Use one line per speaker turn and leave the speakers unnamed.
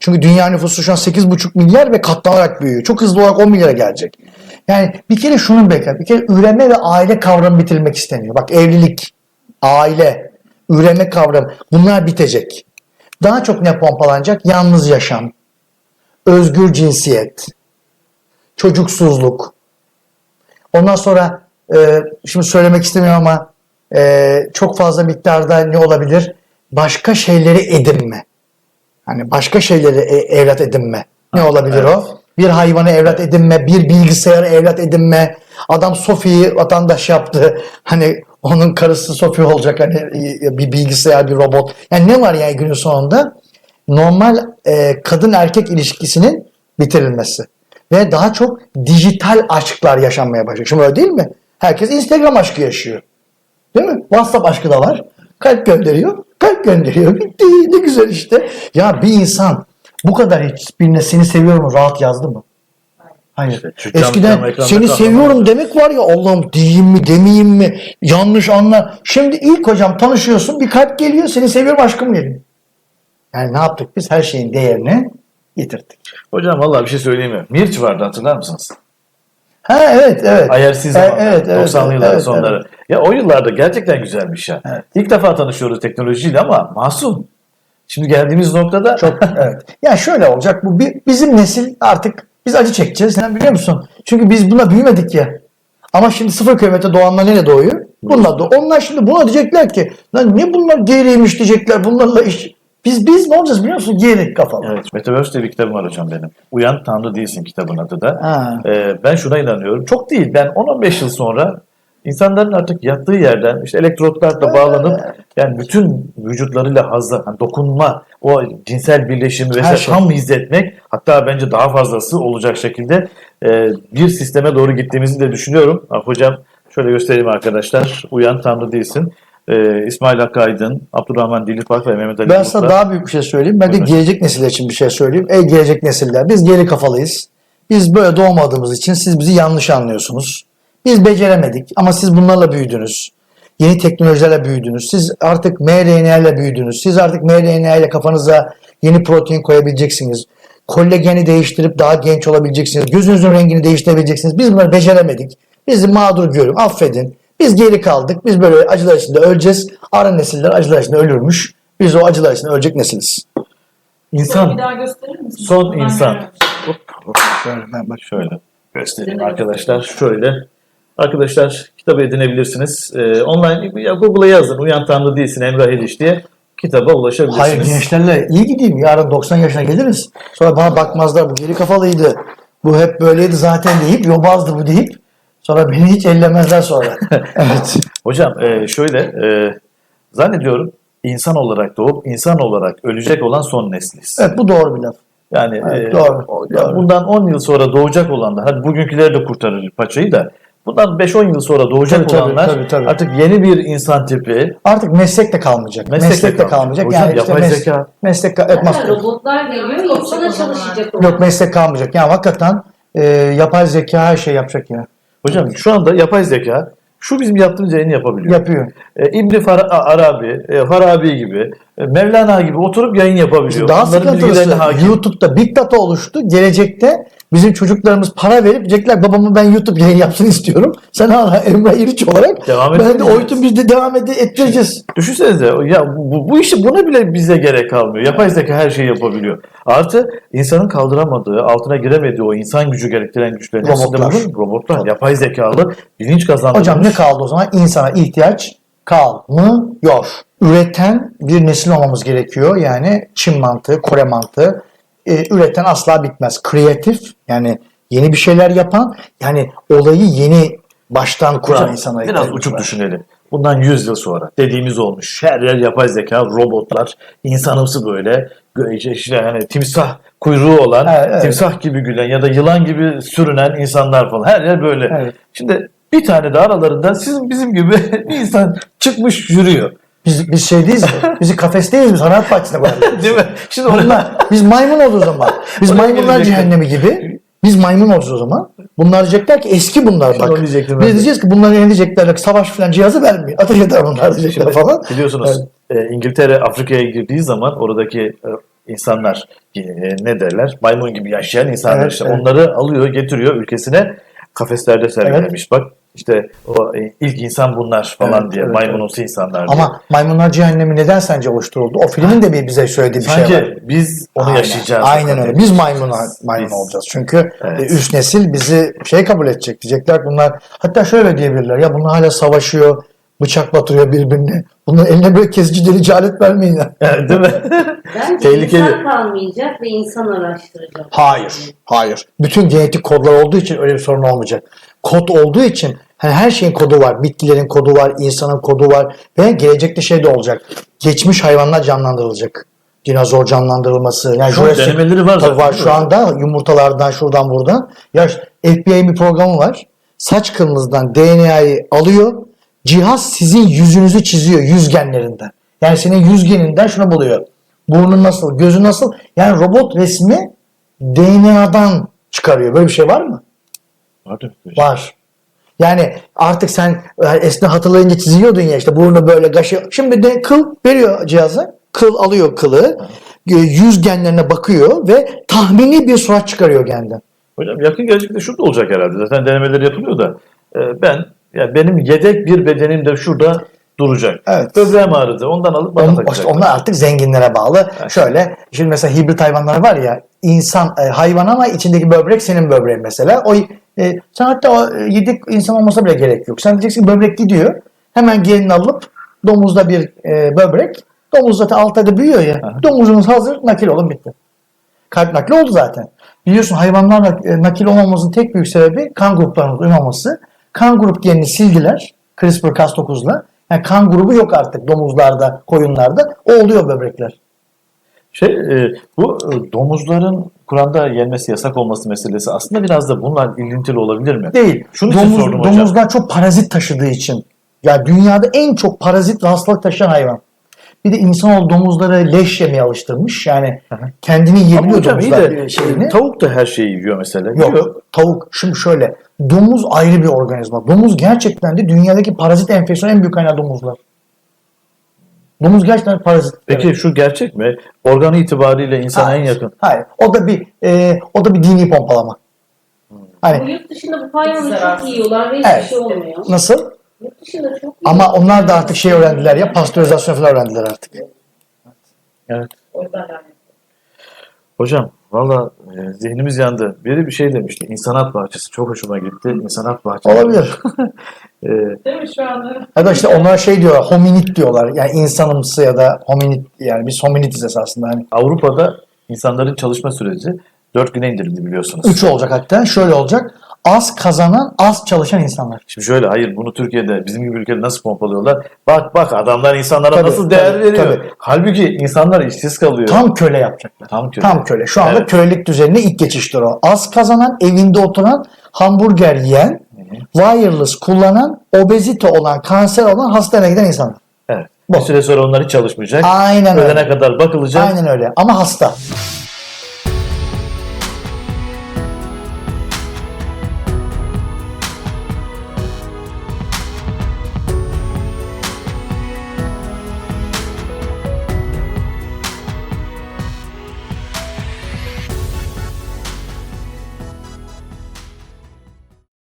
Çünkü dünya nüfusu şu an 8,5 milyar ve katlanarak büyüyor. Çok hızlı olarak 10 milyara gelecek. Yani bir kere şunun bekler. Bir kere üreme ve aile kavramı bitirilmek isteniyor. Bak evlilik, aile, üreme kavramı bunlar bitecek. Daha çok ne pompalanacak? Yalnız yaşam, özgür cinsiyet, çocuksuzluk. Ondan sonra e, şimdi söylemek istemiyorum ama e, çok fazla miktarda ne olabilir? Başka şeyleri edinme. Hani başka şeyleri e- evlat edinme. Ne olabilir o? Bir hayvanı evlat edinme, bir bilgisayarı evlat edinme. Adam Sofi'yi vatandaş yaptı. Hani onun karısı Sofi olacak hani e, bir bilgisayar, bir robot. Yani ne var yani günün sonunda? Normal e, kadın erkek ilişkisinin bitirilmesi. Ve daha çok dijital aşklar yaşanmaya başlıyor. Şimdi öyle değil mi? Herkes Instagram aşkı yaşıyor. Değil mi? WhatsApp aşkı da var. Kalp gönderiyor. Kalp gönderiyor. Bitti. Ne güzel işte. Ya bir insan bu kadar hiçbirine seni seviyorum rahat yazdı mı? Hayır.
İşte cam-
Eskiden
cam
seni seviyorum demek var ya Allah'ım diyeyim mi demeyeyim mi yanlış anla. Şimdi ilk hocam tanışıyorsun bir kalp geliyor seni seviyorum aşkım geliyor. Yani ne yaptık biz her şeyin değerini yitirdik.
Hocam vallahi bir şey söyleyeyim mi? Mirç vardı hatırlar mısınız?
Ha evet evet.
Ayarsiz
E,
zamanlar.
evet, evet,
90'lı yılların
evet,
sonları.
evet.
Ya o yıllarda gerçekten güzelmiş ya.
Evet.
İlk defa tanışıyoruz teknolojiyle ama masum. Şimdi geldiğimiz noktada
Çok evet. Ya şöyle olacak bu bi- bizim nesil artık biz acı çekeceğiz. Sen biliyor musun? Çünkü biz buna büyümedik ya. Ama şimdi sıfır kilometre doğanlar nereye doğuyor? Bunlar da. Onlar şimdi buna diyecekler ki lan ne bunlar geriymiş diyecekler. Bunlarla iş. Biz biz ne olacağız biliyor musun? Geri kafalı.
Evet, Metaverse diye bir kitabım var hocam benim. Uyan Tanrı Değilsin kitabın adı da.
Ha.
Ee, ben şuna inanıyorum. Çok değil. Ben 10-15 yıl sonra insanların artık yattığı yerden işte elektrotlarla bağlanıp yani bütün vücutlarıyla hazla, hani dokunma, o cinsel birleşimi vesaire
şey.
tam hissetmek hatta bence daha fazlası olacak şekilde e, bir sisteme doğru gittiğimizi de düşünüyorum. Ah, hocam şöyle göstereyim arkadaşlar. Uyan Tanrı Değilsin. Ee, İsmail Hakkı Aydın, Abdurrahman Dilipak ve Mehmet Ali
Ben sana daha büyük bir şey söyleyeyim. Ben de
Buyurun.
gelecek nesiller için bir şey söyleyeyim. Ey gelecek nesiller biz geri kafalıyız. Biz böyle doğmadığımız için siz bizi yanlış anlıyorsunuz. Biz beceremedik ama siz bunlarla büyüdünüz. Yeni teknolojilerle büyüdünüz. Siz artık mRNA ile büyüdünüz. Siz artık mRNA ile kafanıza yeni protein koyabileceksiniz. Kolageni değiştirip daha genç olabileceksiniz. Gözünüzün rengini değiştirebileceksiniz. Biz bunları beceremedik. Bizi mağdur görün. Affedin. Biz geri kaldık. Biz böyle acılar içinde öleceğiz. Ara nesiller acılar içinde ölürmüş. Biz o acılar içinde ölecek nesiliz.
İnsan
Bir daha gösterir misin?
Son
Ben
insan.
Şöyle ben bak.
Şöyle göstereyim arkadaşlar. Şöyle. Arkadaşlar kitabı edinebilirsiniz. Ee, online ya Google'a yazın. Uyan Tanrı değilsin Emrah Eriş diye kitaba ulaşabilirsiniz.
Hayır gençlerle iyi gideyim. Yarın 90 yaşına geliriz. Sonra bana bakmazlar bu geri kafalıydı. Bu hep böyleydi zaten deyip yobazdı bu deyip sonra beni hiç ellemezler sonra. evet.
Hocam e, şöyle e, zannediyorum insan olarak doğup insan olarak ölecek olan son nesliz.
Evet bu doğru bir laf.
Yani
Evet,
e,
doğru,
o-
doğru.
bundan 10 yıl sonra doğacak olanlar, hadi bugünküleri de kurtarır paçayı da bundan 5-10 yıl sonra doğacak
Tabii, tabii,
olanlar
tabii, tabii.
artık yeni bir insan tipi,
Artık meslek de kalmayacak.
Meslek
Meslek,
de kalmayacak. Hocam,
yani işte
yapay
mes-
zeka.
Meslek ka- evet, mas-
robotlar geliyor, insana çalışacak olan.
Yok meslek kalmayacak. Yani hakikaten e, yapay zeka her şey yapacak ya.
Hocam şu anda yapay zeka şu bizim yaptığımız yayını yapabiliyor.
Yapıyor.
E, İbn Far- Arabi, e, Farabi gibi, Mevlana gibi oturup yayın yapabiliyor.
Daha sıkıntılısı. YouTube'da Big Data oluştu. Gelecekte bizim çocuklarımız para verip diyecekler babamı ben YouTube yayın yapsın istiyorum. Sen hala Emrah İriç olarak
Devam
ben de
edeceğiz.
o YouTube biz de devam ed- ettireceğiz.
Düşünsenize ya bu, bu işi buna bile bize gerek kalmıyor. Yapay zeka her şeyi yapabiliyor. Artı insanın kaldıramadığı, altına giremediği o insan gücü gerektiren güçlerin
Robotlar.
robotlar, yapay zekalı bilinç kazandırmış.
Hocam ne kaldı o zaman? İnsana ihtiyaç kalmıyor. Üreten bir nesil olmamız gerekiyor. Yani Çin mantığı, Kore mantığı. Ee, üreten asla bitmez. Kreatif yani yeni bir şeyler yapan yani olayı yeni baştan kuran insana
biraz uçuk
var.
düşünelim. Bundan 100 yıl sonra dediğimiz olmuş. Her yer yapay zeka, robotlar, insanımsı böyle işte yani timsah kuyruğu olan,
Evet, evet.
timsah gibi gülen ya da yılan gibi sürünen insanlar falan. Her yer böyle.
Evet.
Şimdi bir tane de aralarında sizin bizim gibi bir insan çıkmış yürüyor.
Biz, biz şey değiliz mi? Biz kafesteyiz biz sanat bahçesine bırakıyoruz.
Değil mi? Şimdi orada
Bunlar, biz maymun oluruz zaman. Biz
Oraya
maymunlar
gelecektim.
cehennemi gibi. Biz maymun oluruz o zaman. Bunlar diyecekler ki eski bunlar
Şimdi
bak.
onu diyecektim
Biz
de.
diyeceğiz ki bunların eline diyecekler savaş filan cihazı vermiyor. Ateş eder bunlar diyecekler falan.
biliyorsunuz e, İngiltere Afrika'ya girdiği zaman oradaki e, insanlar e, ne derler? Maymun gibi yaşayan insanlar
Evet,
işte
evet.
onları alıyor, getiriyor ülkesine kafeslerde sergilemiş. Bak işte o e, ilk insan bunlar falan
Evet,
diye
evet,
maymunumsu insanlar diye.
Ama Maymunlar Cehennemi neden sence oluşturuldu? O filmin de bir bize söylediği bir
Sanki
şey var.
biz onu
Aynen,
yaşayacağız.
Aynen öyle. Biz maymun maymun
Biz-
olacağız. Çünkü
Evet.
e, üst nesil bizi şey kabul edecek. Diyecekler bunlar hatta şöyle diyebilirler. Ya bunlar hala savaşıyor. Bıçak batırıyor birbirine. Bunların eline böyle kesici delici alet vermeyin ya.
Değil mi?
Bence
Tehlikeli.
insan kalmayacak ve insan araştıracak.
Hayır. Hayır. Bütün genetik kodlar olduğu için öyle bir sorun olmayacak. Kod olduğu için hani her şeyin kodu var. Bitkilerin kodu var, insanın kodu var ve gelecekte şey de olacak. Geçmiş hayvanlar canlandırılacak. Dinozor canlandırılması. Yani
Şu
Jurassic-
denemeleri var zaten,
var şu anda yumurtalardan şuradan buradan. Ya FBI'nin bir programı var. Saç kılınızdan DNA'yı alıyor. Cihaz sizin yüzünüzü çiziyor yüz genlerinden. Yani senin yüz geninden şunu buluyor. Burnun nasıl, gözü nasıl? Yani robot resmi DNA'dan çıkarıyor. Böyle bir şey var mı?
Vardır.
Var. Yani artık sen e, eskiden hatırlayınca çiziyordun ya işte burnu böyle gaşı. Şimdi de kıl veriyor cihaza. Kıl alıyor kılı. e, Yüz genlerine bakıyor ve tahmini bir surat çıkarıyor genden.
Hocam yakın gelecekte şurada olacak herhalde. Zaten denemeler yapılıyor da. e, ben yani benim yedek bir bedenim de şurada duracak.
Evet.
Böbreğim ağrıdı. Ondan alıp bana
On,
takacak.
işte onlar artık zenginlere bağlı.
Evet.
Şöyle şimdi mesela hibrit hayvanlar var ya insan hayvan ama içindeki böbrek senin böbreğin mesela. O e, sen hatta o e, yedik insan olmasa bile gerek yok. Sen diyeceksin böbrek gidiyor. Hemen gelin alıp domuzda bir e, böbrek. Domuz zaten alt ayda büyüyor ya.
Aha.
Domuzunuz hazır nakil olun bitti. Kalp nakli oldu zaten. Biliyorsun hayvanlarla e, nakil olmamamızın tek büyük sebebi kan gruplarının uymaması. Kan grup genini sildiler CRISPR-Cas9'la. Yani kan grubu yok artık domuzlarda, koyunlarda. O oluyor böbrekler.
Şey, e, bu e, domuzların Kur'an'da yenmesi yasak olması meselesi aslında biraz da bunlar ilintili olabilir mi?
Değil.
İçin
Domuz,
sordum hocam.
domuzlar çok parazit taşıdığı için. Ya dünyada en çok parazit ve hastalık taşıyan hayvan. Bir de insanoğlu domuzları leş yemeye alıştırmış. Yani kendini
Ama
yiyebiliyor
hocam iyi
domuzlar
de
bir şeyini.
e, tavuk da her şeyi yiyor mesela.
Yok
Yiyor.
tavuk şimdi şöyle domuz ayrı bir organizma. Domuz gerçekten de dünyadaki parazit enfeksiyon en büyük kaynağı domuzlar. Domuz gerçekten parazit.
Peki
Evet.
şu gerçek mi? Organı itibariyle insana
Hayır.
en yakın.
Hayır. O da bir e, o da bir dini pompalama.
Bu
Hani
yurt dışında bu
Zararsız.
çok yiyorlar ve hiçbir
Evet.
şey olmuyor.
nasıl?
Yurt dışında çok
Ama
yiyorlar.
onlar da artık şey öğrendiler ya pastörizasyon falan öğrendiler artık.
Evet.
Oradan lanet.
Hocam valla e, zihnimiz yandı. Biri bir şey demişti. İnsanat bahçesi. Çok hoşuma gitti. İnsanat bahçesi.
Olabilir.
E,
Değil mi şu anda?
Ya da işte onlara şey diyorlar, hominid diyorlar. Yani insanımsı ya da hominid yani biz hominidiz esasında. Yani
Avrupa'da insanların çalışma süreci 4 güne indirildi biliyorsunuz.
üç olacak hatta. Şöyle olacak. Az kazanan, az çalışan insanlar.
Şimdi şöyle hayır bunu Türkiye'de bizim gibi ülkede nasıl pompalıyorlar? Bak bak adamlar insanlara
Tabii,
nasıl değer
tabii,
veriyor.
tabii.
Halbuki insanlar işsiz kalıyor.
Tam köle yapacaklar.
Tam köle.
Tam köle. Şu anda
Evet.
kölelik düzenine ilk geçiştir o. Az kazanan, evinde oturan, hamburger yiyen, wireless kullanan, obezite olan, kanser olan, hastaneye giden insanlar.
Evet.
Bu.
Bir süre sonra onlar hiç çalışmayacak.
Aynen
Ölene
öyle.
kadar bakılacak.
Aynen öyle. Ama hasta.